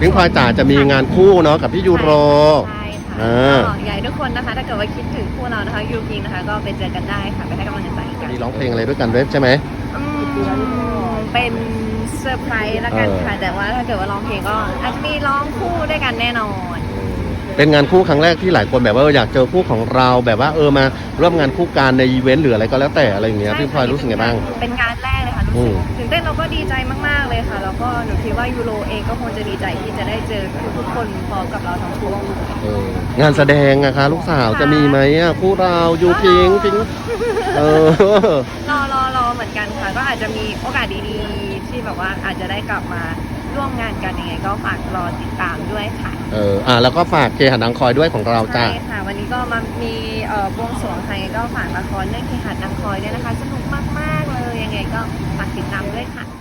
พิงพลอยจ๋าจะมีงานคู่เนาะกับพี่ยูโร ใช่ค่ะอ่าก็อยากให้ทุกคนนะคะถ้าเกิดว่าคิดถึงคู่เรานะคะยูพิงนะคะ ก็ไปเจอกันได้ค่ะไปให้กำลังใจกันมีร้องเพลงอะไรด้วยกันด้วยใช่ไหม อืมเป็นเซอร์ไพรส์ละกันค่ะแต่ว่าถ้าเกิดว่าร้องเพลงก็อาจจะมีร้องคู่ด้วยกันแน่นอน เป็นงานคู่ครั้งแรกที่หลายคนแบบว่าเอออยากเจอคู่ของเราแบบว่าเออมาร่วมงานคู่กันในอีเวนต์หรืออะไรก็แล้วแต่อะไรอย่างเงี้ยใช่พี่พลอยรู้สึกไงบ้าง เป็นงานแร กเลยค่ะรู้อืสึกมตื่นเต้นเราก็ดีใจมาก ๆ เลยค่ะ แล้วก็หนูคิดว่ายูโรเองก็คงจะดีใจที่จะได้เจอทุกคนพร้อมกับเราทั้งคู่เอองานแสดงอะคะ ลูกสาวจะมีไหมอะคู่เรายูพิงพิงเออรอรอรอเหมือนกันค่ะ ก็อาจจะมีโอกาสดีๆ ที่แบบว่าอาจจะได้กลับมาร่วมงานกันยังไงก็ฝากรอติดตามด้วยค่ะ เออ อะแล้วก็ฝากเคหันนางคอยด้วยของเราจ้าใช่ค่ะ วันนี้ก็มามีเอ่อบวงสรวงไทยก็ฝากละครเรื่องเคหัดนางคอยด้วยนะคะ สนุกมากๆเลยยังไงก็ฝาก ติดตามด้วยค่ะ